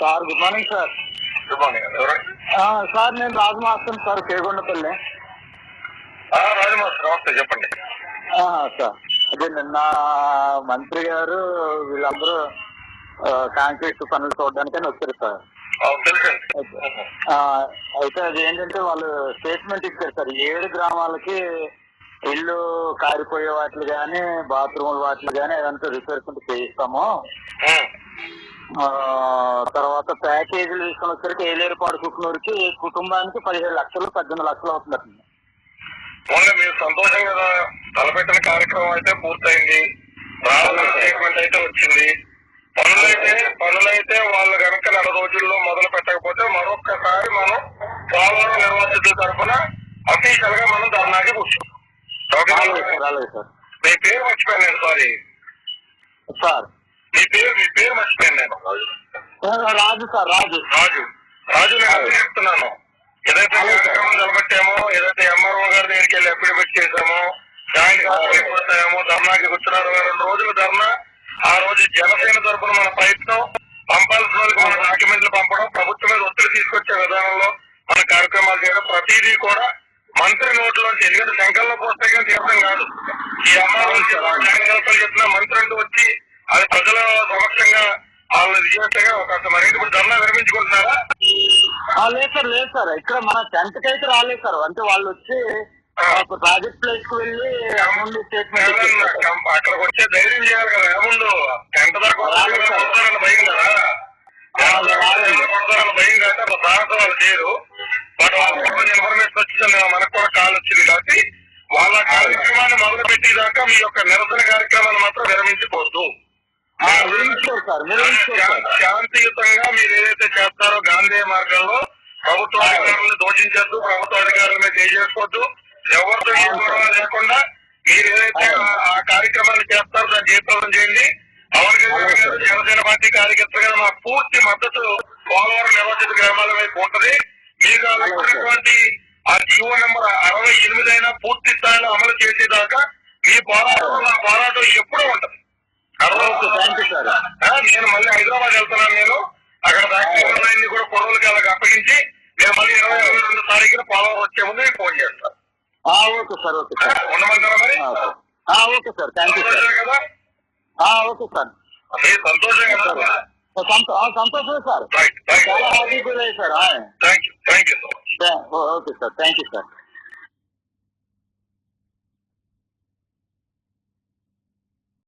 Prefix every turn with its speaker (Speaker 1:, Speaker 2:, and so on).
Speaker 1: Sir good morning sir
Speaker 2: good morning ఎవరండి
Speaker 1: sir నేను Raju master sir కేగొండపల్లి.
Speaker 2: ఆ, రాజు మాస్టర్ నమస్తే చెప్పండి.
Speaker 1: సార్ అదే నిన్న మంత్రి గారు వీళ్ళందరూ కాంక్రీట్ పనులు చూడడానికని వచ్చారు సార్. అయితే అది ఏంటంటే వాళ్ళు స్టేట్మెంట్ ఇచ్చారు సార్. ఏడు గ్రామాలకి ఇల్లు కారిపోయే వాటిలు కానీ బాత్రూముల వాటిలు కానీ అదంతా రిపేర్స్ చేయిస్తాము. తర్వాత ప్యాకేజీలు తీసుకొని వచ్చరికి ఏలేరుపాడు కుక్కునూరుకి కుటుంబానికి పదిహేడు లక్షలు పద్దెనిమిది లక్షలు అవుతుందండి
Speaker 2: ఓన్లీ మీరు సంతోషం కదా తలపెట్టిన కార్యక్రమం అయితే పూర్తయింది రావాల్సిన స్టేట్మెంట్ అయితే వచ్చింది. పనులైతే పనులైతే వాళ్ళు కనుక నెల రోజుల్లో మొదలు పెట్టకపోతే మరొక్కసారి మనం పోలవరం నిర్వాసితుల తరఫున అఫీషియల్గా మనం ధర్నాకి
Speaker 1: సార్.
Speaker 2: మీ పేరు మర్చిపోయాను సారీ
Speaker 1: సార్.
Speaker 2: మీ పేరు మర్చిపోయాను నేను.
Speaker 1: రాజు సార్ రాజు.
Speaker 2: రాజు. రాజు. నేను చెప్తున్నాను. ఏదైతే నిలబెట్టామో ఏదైతే ఎంఆర్ఓ గారి దగ్గరికి వెళ్ళి అఫిడవిట్ చేశామో జాయింట్ వచ్చామో ధర్నాకి కూర్చున్నారు. రెండు రోజుల ధర్నా ఆ రోజు జనసేన తరపున మన ప్రయత్నం పంపాల్సిన వాళ్ళకి మన డాక్యుమెంట్లు పంపడం ప్రభుత్వం మీద ఒత్తిడి తీసుకొచ్చే విధానంలో మన కార్యక్రమాలు చేయడం ప్రతిదీ కూడా మంత్రి నోట్లోంచి ఎందుకంటే శంకర్లో పోస్తే కానీ తీర్థం కాదు. ఈ కలెక్టర్ చెప్పిన మంత్రి అంటూ వచ్చి అది ప్రజల సమక్షంగా వాళ్ళు విజయవంతంగా ఒక మరి ఇప్పుడు ధర్నా విరమించుకుంటున్నారా
Speaker 1: ఆ, లేదు సార్ లేదు సార్. ఇక్కడ మన కి అయితే రాలేదు సార్. అంటే వాళ్ళు వచ్చి ప్రాజెక్ట్ ప్లేస్కు వెళ్ళి అమౌంట్ స్టేట్మెంట్
Speaker 2: అక్కడికి వచ్చే ధైర్యం చేయాలి కదా ఏముందో గంట దాకా భయం కదా. కొడతారని భయం అట్లా సాహసం వాళ్ళు చేయరు బట్ వాళ్ళకి కొంచెం ఇన్ఫర్మేషన్ వచ్చింది మనకు కూడా కాల్ వచ్చింది కాబట్టి వాళ్ళ కార్యక్రమాన్ని మొదలు పెట్టేదాకా మీ యొక్క నిరసన కార్యక్రమాన్ని మాత్రం విరమించుకోవద్దు శాంతియుతంగా మీరు ఏదైతే చేస్తారో గాంధీ మార్గంలో ప్రభుత్వ అధికారులను దోషించద్దు ప్రభుత్వ అధికారుల మీద చేసుకోవద్దు ఎవరితో లేకుండా మీరు ఏదైతే ఆ- కార్యక్రమాన్ని చేస్తారో దాన్ని జయప్రదం చేయండి. పవన్ కళ్యాణ్ గారు జనసేన పార్టీ కార్యకర్తలుగా మా పూర్తి మద్దతు పోలవరం నిర్వచిత గ్రామాల వైపు ఉంటది. మీకు ఆ ఇచ్చినటువంటి ఆ జీవో నెంబర్ అరవై ఎనిమిది అయినా పూర్తి స్థాయిలో అమలు చేసేదాకా మీ పోరాటం పోరాటం ఎప్పుడూ ఉంటది నేను మళ్ళీ హైదరాబాద్ వెళ్తున్నాను నేను. అక్కడ దాన్ని కూడా కొడవలకి వాళ్ళకి అప్పగించి నేను మళ్ళీ ఇరవై రెండు తారీఖున పోలవరం వచ్చే ముందు మీకు ఫోన్ చేస్తాను.
Speaker 1: ఓకే సార్ ఓకే సార్
Speaker 2: ఉండమంటారా మరి?
Speaker 1: Okay. Sir thank you sir
Speaker 2: కదా?
Speaker 1: ఓకే సార్
Speaker 2: సంతోషం కదా?
Speaker 1: సంతోషమే సార్ చాలా హ్యాపీ ఫీల్ అయ్యి sir
Speaker 2: thank you thank you
Speaker 1: okay sir thank you sir